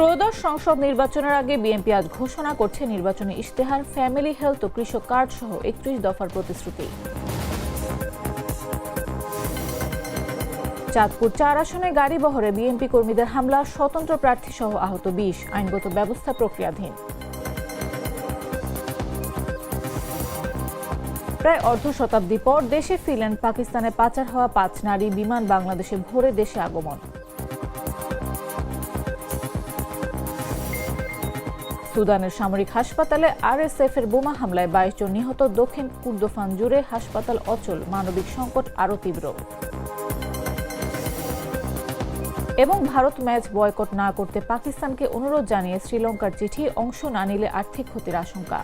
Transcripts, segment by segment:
ত্রয়োদশ সংসদ নির্বাচনের আগে বিএনপি আজ ঘোষণা করছে নির্বাচনী ইশতেহার, ফ্যামিলি হেলথ ও কৃষক কার্ড সহ একত্রিশ দফার প্রতিশ্রুতি। চাঁদপুর চার আসনে গাড়ি বহরে বিএনপি কর্মীদের হামলা, স্বতন্ত্র প্রার্থী সহ আহত বিশ, আইনগত ব্যবস্থা প্রক্রিয়াধীন। প্রায় অর্ধ শতাব্দী পর দেশে ফিরলেন পাকিস্তানে পাচার হওয়া পাঁচ নারী, বিমান বাংলাদেশে ভোরে দেশে আগমন। সুদানের সামরিক হাসপাতালে আরএসএফ এর বোমা হামলায় বাইশ জন নিহত। দক্ষিণ কুর্দোফান জুড়ে হাসপাতাল অচল, মানবিক সংকট আরও তীব্র। এবং ভারত ম্যাচ বয়কট না করতে পাকিস্তানকে অনুরোধ জানিয়ে শ্রীলঙ্কার চিঠি অংশ না নিলে আর্থিক ক্ষতির আশঙ্কা।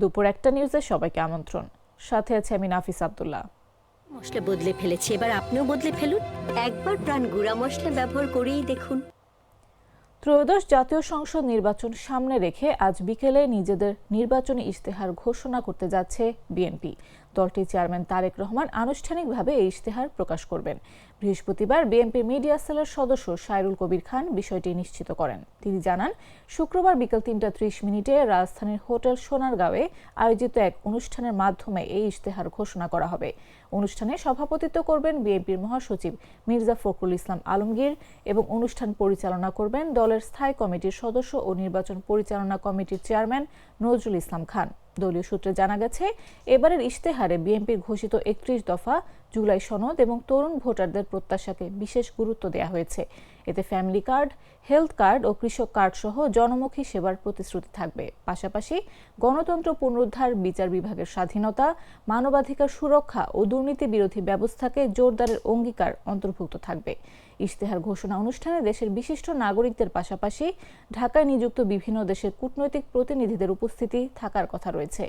দুপুর একটা নিউজে সবাইকে আমন্ত্রণ। সাথে আছে আমি নাফিস আব্দুল্লাহ। মশলা বদলে ফেলেছি, এবার আপনিও বদলে ফেলুন। একবার প্রাণ গুঁড়া মশলা ব্যবহার করেই দেখুন। ত্রয়োদশ জাতীয় সংসদ নির্বাচন সামনে রেখে আজ বিকেলে নিজেদের নির্বাচনী ইশতেহার ঘোষণা করতে যাচ্ছে বিএনপি। দলটির চেয়ারম্যান তারেক রহমান আনুষ্ঠানিকভাবে এই ইশতেহার প্রকাশ করবেন। বৃহস্পতিবার বিএনপি মিডিয়া সেলের সদস্য সাইরুল কবির খান বিষয়টি নিশ্চিত করেন। তিনি জানান, শুক্রবার বিকেল তিনটা ত্রিশ মিনিটে রাজধানীর হোটেল সোনারগাঁওয়ে আয়োজিত এক অনুষ্ঠানের মাধ্যমে এই ইশতেহার ঘোষণা করা হবে। অনুষ্ঠানে সভাপতিত্ব করবেন বিএনপির মহাসচিব মির্জা ফখরুল ইসলাম আলমগীর এবং অনুষ্ঠান পরিচালনা করবেন দলের স্থায়ী কমিটির সদস্য ও নির্বাচন পরিচালনা কমিটির চেয়ারম্যান নজরুল ইসলাম খান। দলীয় সূত্রে জানা গেছে, এবারের ইশতেহারে বিএনপির ঘোষিত একত্রিশ দফা জুলাই সনদ এবং তরুণ ভোটারদের প্রত্যাশাকে বিশেষ গুরুত্ব দেওয়া হয়েছে। এতে ফ্যামিলি কার্ড হেলথ কার্ড ও কৃষক কার্ড সহ জনমুখী সেবার প্রতিশ্রুতি থাকবে। পাশাপাশি গণতন্ত্র পুনরুদ্ধার, বিচার বিভাগের স্বাধীনতা, মানবাধিকার সুরক্ষা ও দুর্নীতি বিরোধী ব্যবস্থাকে জোরদারের অঙ্গীকার অন্তর্ভুক্ত থাকবে। ইশতেহার ঘোষণা অনুষ্ঠানে দেশের বিশিষ্ট নাগরিকদের পাশাপাশি ঢাকায় নিযুক্ত বিভিন্ন দেশের কূটনৈতিক প্রতিনিধিদের উপস্থিতি থাকার কথা রয়েছে।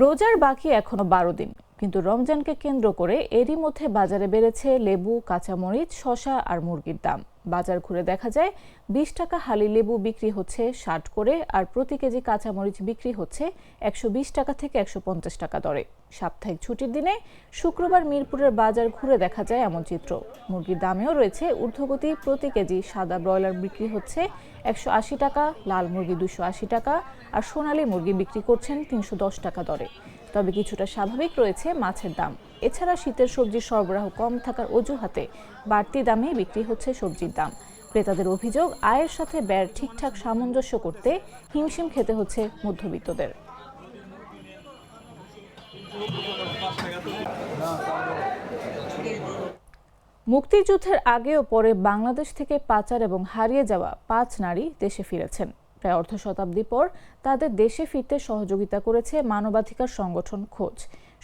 রোজার বাকি এখনও বারো দিন। কিন্তু রমজানকে কেন্দ্র করে এরই মধ্যে বাজারে বেড়েছে লেবু, কাঁচামরিচ শশা আর মুরগির দাম। বাজার ঘুরে দেখা যায় বিশ টাকা হালি লেবু বিক্রি হচ্ছে ষাট করে আর প্রতি কেজি কাঁচামরিচ বিক্রি হচ্ছে একশো বিশ টাকা থেকে একশো পঞ্চাশ টাকা দরে। সাপ্তাহিক ছুটির দিনে শুক্রবার মিরপুরের বাজার ঘুরে দেখা যায় এমন চিত্র। মুরগির দামেও রয়েছে ঊর্ধ্বগতি, প্রতি কেজি সাদা ব্রয়লার বিক্রি হচ্ছে একশো আশি টাকা, লাল মুরগি দুশো আশি টাকা আর সোনালি মুরগি বিক্রি করছেন তিনশো দশ টাকা দরে। তবে কিছুটা স্বাভাবিক রয়েছে মাছের দাম। এছাড়া শীতের সবজির সরবরাহ কম থাকার অজুহাতে বাড়তি দামে বিক্রি হচ্ছে সবজির দাম। ক্রেতাদের অভিযোগ, আয়ের সাথে ব্যয়ের ঠিকঠাক সামঞ্জস্য করতে হিমশিম খেতে হচ্ছে মধ্যবিত্তদের। মুক্তিযুদ্ধের আগে ও পরে বাংলাদেশ থেকে পাচার এবং হারিয়ে যাওয়া পাঁচ নারী দেশে ফিরেছেন। প্রায় অর্ধ শতাব্দী পর তাদের দেশে ফিরতে সহযোগিতা করেছে মানবাধিকার সংগঠন খোঁজ।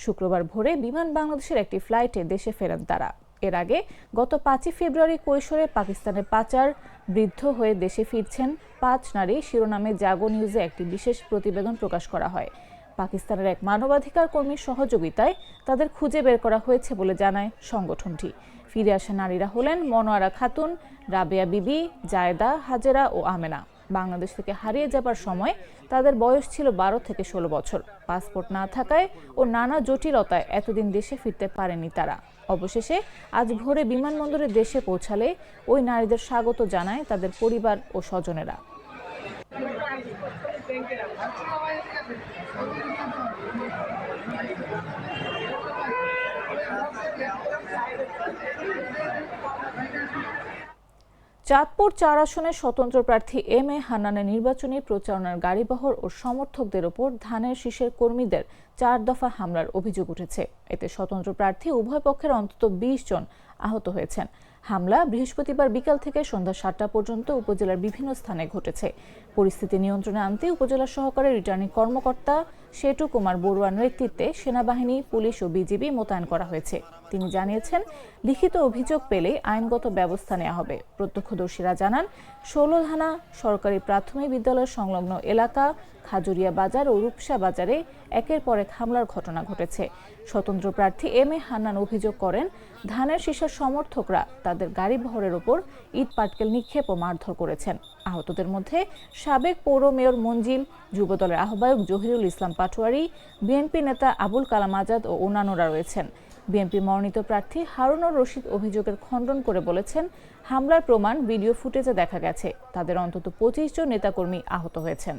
শুক্রবার ভোরে বিমান বাংলাদেশের একটি ফ্লাইটে দেশে ফেরেন তারা। এর আগে গত পাঁচই ফেব্রুয়ারি কৈশোরে পাকিস্তানের পাচার, বৃদ্ধ হয়ে দেশে ফিরছেন পাঁচ নারী। শিরোনামে জাগো নিউজে একটি বিশেষ প্রতিবেদন প্রকাশ করা হয়। পাকিস্তানের এক মানবাধিকার কর্মীর সহযোগিতায় তাদের খুঁজে বের করা হয়েছে বলে জানায় সংগঠনটি। ফিরে আসা নারীরা হলেন মনোয়ারা খাতুন, রাবেয়া বিবি, জায়দা, হাজেরা ও আমেনা। বাংলাদেশ থেকে হারিয়ে যাবার সময় তাদের বয়স ছিল বারো থেকে ষোলো বছর। পাসপোর্ট না থাকায় ও নানা জটিলতায় এতদিন দেশে ফিরতে পারেনি তারা। অবশেষে আজ ভোরে বিমানবন্দরে দেশে পৌঁছালে ওই নারীদের স্বাগত জানায় তাদের পরিবার ও স্বজনেরা। চাঁদপুর চার আসনের স্বতন্ত্র প্রার্থী এম এ হান্নানের নির্বাচনী প্রচারণার গাড়িবহর ও সমর্থকদের ওপর ধানের শীষের কর্মীদের চার দফা হামলার অভিযোগ উঠেছে। এতে স্বতন্ত্র প্রার্থী উভয় পক্ষের অন্তত বিশ জন আহত হয়েছেন। হামলা বৃহস্পতিবার বিকাল থেকে সন্ধ্যা সাতটা পর্যন্ত উপজেলার বিভিন্ন স্থানে ঘটেছে। পরিস্থিতি নিয়ন্ত্রণে আনতে উপজেলা সহকারী রিটার্নিং কর্মকর্তা শেটু কুমার বড়ুয়ার নেতৃত্বে সেনাবাহিনী, পুলিশ ও বিজিবি মোতায়েন করা হয়েছে। তিনি জানিয়েছেন, লিখিত অভিযোগ পেলে আইনগত ব্যবস্থা নেওয়া হবে। প্রত্যক্ষদর্শীরা জানান ষোলোধানা সরকারি প্রাথমিক বিদ্যালয় সংলগ্ন এলাকা খাজুরিয়া বাজার ও রূপসা বাজারে একের পর এক হামলার ঘটনা ঘটেছে। স্বতন্ত্র প্রার্থী এম এ হান্নান অভিযোগ করেন, ধানের শীষের সমর্থকরা তাদের গাড়ি বহরের ওপর ইট পাটকেল নিক্ষেপ ও মারধর করেছেন। আহতদের মধ্যে সাবেক পৌর মেয়র মঞ্জিল, যুবদলের আহ্বায়ক জহিরুল ইসলাম পাটোয়ারি, বিএনপি নেতা আবুল কালাম আজাদ ও অন্যান্যরা রয়েছেন। বিএনপি মনোনীত প্রার্থী হারুনুর রশিদ অভিযোগের খণ্ডন করে বলেছেন, হামলার প্রমাণ ভিডিও ফুটেজে দেখা গেছে। তাদের অন্তত পঁচিশ জন নেতাকর্মী আহত হয়েছেন।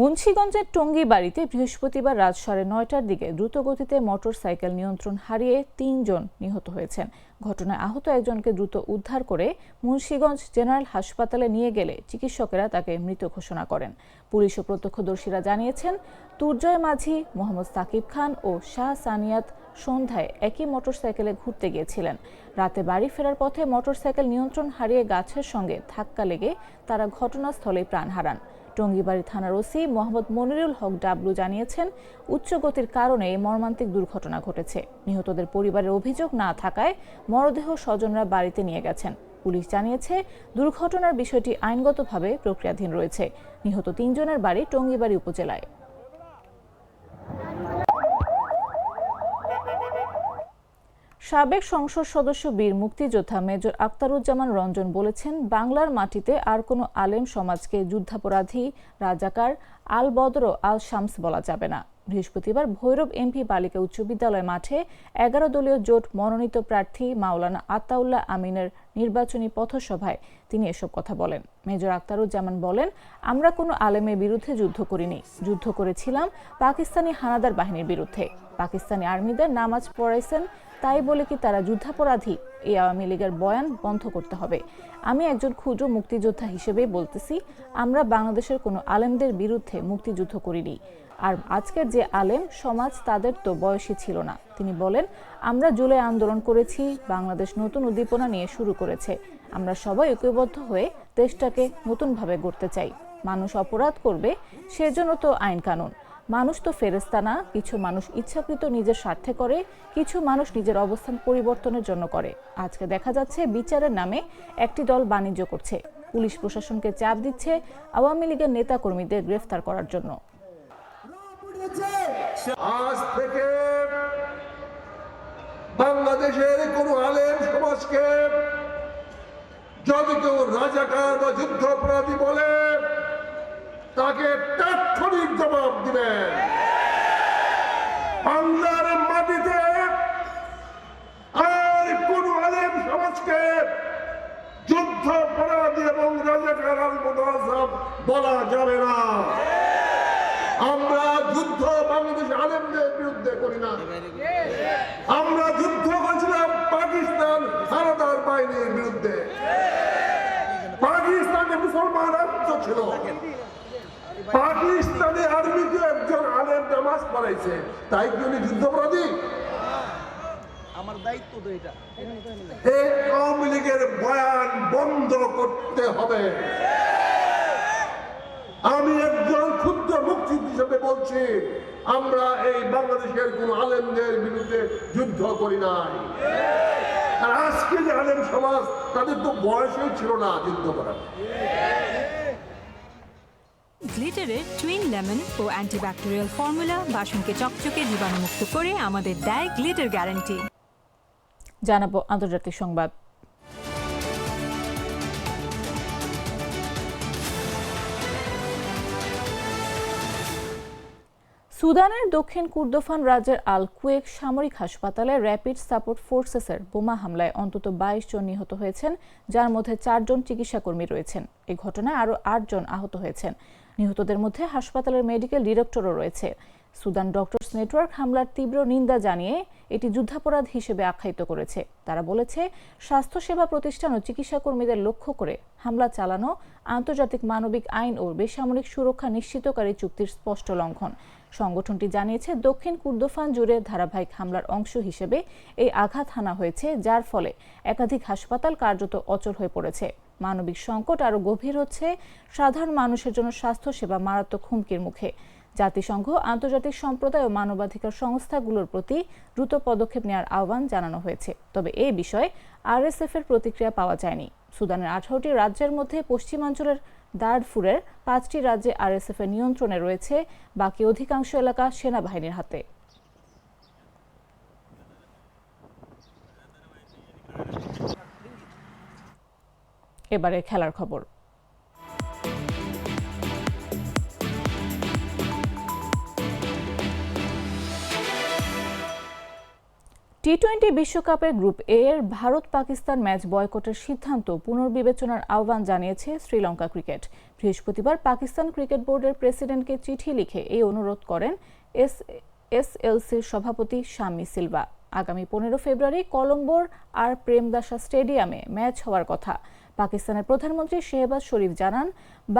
মুন্সীগঞ্জের টঙ্গী বাড়িতে বৃহস্পতিবার রাত সাড়ে নয়টার দিকে দ্রুতগতিতে মোটর সাইকেল নিয়ন্ত্রণ হারিয়ে তিনজন নিহত হয়েছেন। ঘটনায় আহত একজনকে দ্রুত উদ্ধার করে মুন্সীগঞ্জ জেনারেল হাসপাতালে নিয়ে গেলে চিকিৎসকেরা তাকে মৃত ঘোষণা করেন। পুলিশ ও প্রত্যক্ষদর্শীরা জানিয়েছেন তুর্জয় মাঝি, মোহাম্মদ সাকিব খান ও শাহ সানিয়াত সন্ধ্যায় একই মোটরসাইকেলে ঘুরতে গিয়েছিলেন। রাতে বাড়ি ফেরার পথে মোটরসাইকেল নিয়ন্ত্রণ হারিয়ে গাছের সঙ্গে ধাক্কা লেগে তারা ঘটনাস্থলেই প্রাণ হারান। টঙ্গিবাড়ি থানার ওসি মোহাম্মদ মনিরুল হক ডাবলু জানিয়েছেন উচ্চ গতির কারণে এই মর্মান্তিক দুর্ঘটনা ঘটেছে। নিহতদের পরিবারের অভিযোগ না থাকায় মরদেহ স্বজনরা বাড়িতে নিয়ে গেছেন। পুলিশ জানিয়েছে, দুর্ঘটনার বিষয়টি আইনগতভাবে প্রক্রিয়াধীন রয়েছে। নিহত তিনজনের বাড়ি টঙ্গিবাড়ি উপজেলায়। সাবেক সংসদ সদস্য বীর মুক্তিযোদ্ধা মেজর আক্তারুজ্জামান রঞ্জন বলেছেন, বাংলার মাটিতে আর কোনো আলেম সমাজকে যুদ্ধাপরাধী, রাজাকার, আল বদর আল শামস বলা যাবে না। বৃহস্পতিবার ভৈরব এমপি বালিকা উচ্চ বিদ্যালয় মাঠে এগারো দলীয় জোট মনোনীত প্রার্থী মাওলানা আতাউল্লাহ আমিনের নির্বাচনী পথসভায় তিনি এসব কথা বলেন। মেজর আক্তারুজ্জামান বলেন, আমরা কোনো আলেমের বিরুদ্ধে যুদ্ধ করিনি। যুদ্ধ করেছিলাম পাকিস্তানি হানাদার বাহিনীর বিরুদ্ধে। পাকিস্তানি আর্মিদের নামাজ পড়াইছেন, তাই বলে কি তারা যুদ্ধাপরাধী? এই আওয়ামী লীগের বয়ান বন্ধ করতে হবে। আমি একজন ক্ষুদ্র মুক্তিযোদ্ধা হিসেবেই বলতেছি, আমরা বাংলাদেশের কোনো আলেমদের বিরুদ্ধে মুক্তিযুদ্ধ করিনি। আর আজকের যে আলেম, সমাজ তাদের তো বয়সী ছিল না। তিনি বলেন, আমরা জুলাই আন্দোলন করেছি, বাংলাদেশ নতুন উদ্দীপনা নিয়ে শুরু করেছে। আমরা সবাই ঐক্যবদ্ধ হয়ে দেশটাকে নতুনভাবে গড়তে চাই। মানুষ অপরাধ করবে, সেজন্য তো আইন কানুন। মানুষ তো ফেরেস্তা না, কিছু মানুষ ইচ্ছাকৃত নিজের স্বার্থে করে, কিছু মানুষ নিজের অবস্থান পরিবর্তনের জন্য করে। আজকে দেখা যাচ্ছে বিচারের নামে একটি দল বাণিজ্য করছে। পুলিশ প্রশাসনকে চাপ দিচ্ছে আওয়ামী লীগের নেতাকর্মীদের গ্রেফতার করার জন্য। আজ থেকে বাংলাদেশের কোন আলেম সমাজকে যদি কেউ রাজাকার বা যুদ্ধ অপরাধী বলে, তাকে তাৎক্ষণিক জবাব দিবেন বাংলার মাটিতে আর কোন আলেম সমাজকে যুদ্ধ অপরাধী এবং রাজাকার বলা যাবে না। আমরা আলেমদের বিরুদ্ধে করি না। আমরা যুদ্ধ করেছিলাম পাকিস্তান হানাদার বাহিনীর বিরুদ্ধে। পাকিস্তানে মুসলমান রাজ্য ছিল। পাকিস্তানে আর্মিকে একজন আলেম নামাজ পড়াইছে। তাই কি উনি যুদ্ধপরাধী? আমার দায়িত্ব তো এটা। এই আওয়ামী লীগের বয়ান বন্ধ করতে হবে। আমি বলছি আমরা এই বাংলাদেশের কোন আলেমদের বিরুদ্ধে যুদ্ধ করি নাই। আর আজকে যে আলেম সমাজ তাদের তো বয়সই ছিল না যুদ্ধ করার। গ্লিটারের টুইন লেমন ও অ্যান্টিব্যাকটেরিয়াল ফর্মুলা বাসনকে চকচকে জীবাণুমুক্ত করে আমাদের দেয় গ্লিটার গ্যারান্টি। জানাব আন্তর্জাতিক সংবাদ। সুদানের দক্ষিণ কুর্দোফান রাজ্যের আল কুয়েক সামরিক হাসপাতালে র্যাপিড সাপোর্ট ফোর্সেসের বোমা হামলায় অন্তত বাইশ জন নিহত হয়েছেন, যার মধ্যে চারজন চিকিৎসাকর্মী রয়েছেন। এই ঘটনায় আরও আটজন আহত হয়েছেন। নিহতদের মধ্যে হাসপাতালের মেডিকেল ডিরেক্টরও রয়েছে। সুদান ডক্টরস নেটওয়ার্ক হামলার তীব্র নিন্দা জানিয়ে এটি যুদ্ধাপরাধ হিসেবে আখ্যায়িত করেছে। তারা বলেছে, স্বাস্থ্যসেবা প্রতিষ্ঠান ও চিকিৎসা কর্মীদের লক্ষ্য করে হামলা চালানো আন্তর্জাতিক মানবিক আইন ও বেসামরিক সুরক্ষা নিশ্চিতকারী চুক্তির স্পষ্ট লঙ্ঘন। সংগঠনটি জানিয়েছে, দক্ষিণ কুর্দোফান জুড়ে ধারাবাহিক হামলার অংশ হিসেবে এই আঘাত হানা হয়েছে, যার ফলে একাধিক হাসপাতাল কার্যত অচল হয়ে পড়েছে। মানবিক সংকট আরও গভীর হচ্ছে সাধারণ মানুষের জন্য স্বাস্থ্যসেবা মারাত্মক হুমকির মুখে। জাতিসংঘ, আন্তর্জাতিক সম্প্রদায় ও মানবাধিকার সংস্থাগুলোর প্রতি দ্রুত পদক্ষেপ নেওয়ার আহ্বান জানানো হয়েছে। তবে এ বিষয়ে আরএসএফ এর প্রতিক্রিয়া পাওয়া যায়নি। সুদানের আঠারোটি রাজ্যের মধ্যে পশ্চিমাঞ্চলের দারফুরের পাঁচটি রাজ্যে আরএসএফ এর নিয়ন্ত্রণে রয়েছে, বাকি অধিকাংশ এলাকা সেনাবাহিনীর হাতে। এবারে খেলার খবর। টি টোয়েন্টি বিশ্বকাপের গ্রুপ এ এর ভারত পাকিস্তান ম্যাচ বয়কটের সিদ্ধান্ত পুনর্বিবেচনার আহ্বান জানিয়েছে শ্রীলঙ্কা ক্রিকেট। বৃহস্পতিবার পাকিস্তান ক্রিকেট বোর্ডের প্রেসিডেন্টকে চিঠি লিখে এই অনুরোধ করেন এস, এসএলসির সভাপতি শাম্মী সিলভা। আগামী পনেরো ফেব্রুয়ারি কলম্বোর আর প্রেমদাসা স্টেডিয়ামে ম্যাচ হওয়ার কথা। পাকিস্তানের প্রধানমন্ত্রী শেহবাজ শরীফ জানান,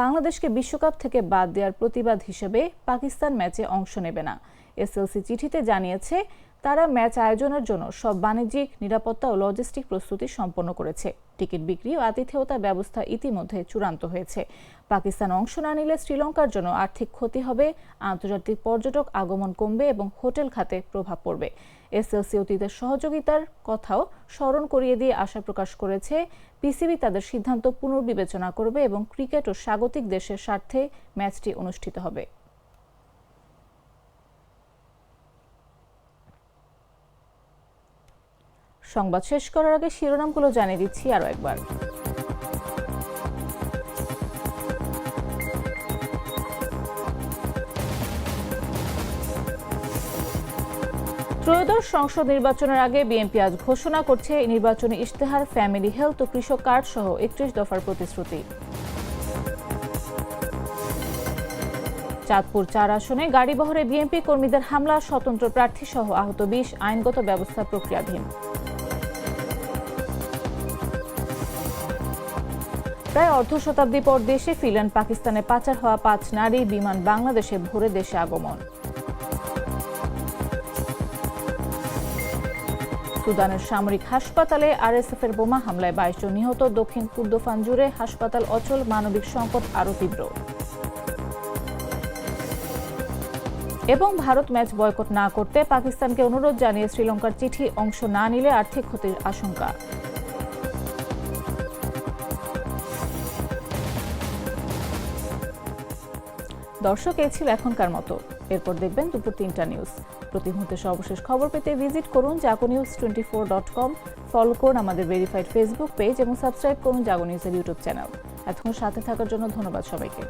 বাংলাদেশকে বিশ্বকাপ থেকে বাদ দেওয়ার প্রতিবাদ হিসেবে পাকিস্তান ম্যাচে অংশ নেবে না। এসএলসি চিঠিতে জানিয়েছে তারা ম্যাচ আয়োজনের জন্য সব বাণিজ্যিক নিরাপত্তা ও লজিস্টিক প্রস্তুতি সম্পন্ন করেছে। টিকিট বিক্রি ও আতিথেয়তা ব্যবস্থা ইতিমধ্যে চূড়ান্ত হয়েছে। পাকিস্তান অংশ না নিলে শ্রীলঙ্কার জন্য আর্থিক ক্ষতি হবে, আন্তর্জাতিক পর্যটক আগমন কমবে এবং হোটেল খাতে প্রভাব পড়বে। এসএলসি অতীতের সহযোগিতার কথাও স্মরণ করিয়ে দিয়ে আশা প্রকাশ করেছে। পিসিবি তাদের সিদ্ধান্ত পুনর্বিবেচনা করবে এবং ক্রিকেট ও স্বাগতিক দেশের স্বার্থে ম্যাচটি অনুষ্ঠিত হবে। সংবাদ শেষ করার আগে শিরোনামগুলো জানিয়ে দিচ্ছি আরও একবার। ত্রয়োদশ সংসদ নির্বাচনের আগে বিএনপি আজ ঘোষণা করছে নির্বাচনী ইশতেহার, ফ্যামিলি হেলথ ও কৃষক কার্ড সহ একত্রিশ দফার প্রতিশ্রুতি। চাঁদপুর চার আসনে গাড়িবহরে বিএনপি কর্মীদের হামলা, স্বতন্ত্র প্রার্থী সহ আহত বিশ আইনগত ব্যবস্থা প্রক্রিয়াধীন। প্রায় অর্ধ শতাব্দী পর দেশে ফিরলেন পাকিস্তানে পাচার হওয়া পাঁচ নারী, বিমান বাংলাদেশে ভরে দেশে আগমন। সুদানের সামরিক হাসপাতালে আরএসএফ এর বোমা হামলায় বাইশ জন নিহত, দক্ষিণ কুর্দোফান জুড়ে হাসপাতাল অচল, মানবিক সংকট আরও তীব্র। এবং ভারত ম্যাচ বয়কট না করতে পাকিস্তানকে অনুরোধ জানিয়ে শ্রীলঙ্কার চিঠি অংশ না নিলে আর্থিক ক্ষতির আশঙ্কা। দর্শক এই ছিল এখনকার মতো। এরপর দেখবেন দুপুর তিনটা নিউজ প্রতি মুহূর্তে সর্বশেষ খবর পেতে ভিজিট করুন Jago news twenty four dot com follow করুন আমাদের ভেরিফাইড ফেসবুক পেজ এবং সাবস্ক্রাইব করুন জাগো নিউজের ইউটিউব চ্যানেল এতক্ষণ সাথে থাকার জন্য ধন্যবাদ সবাইকে।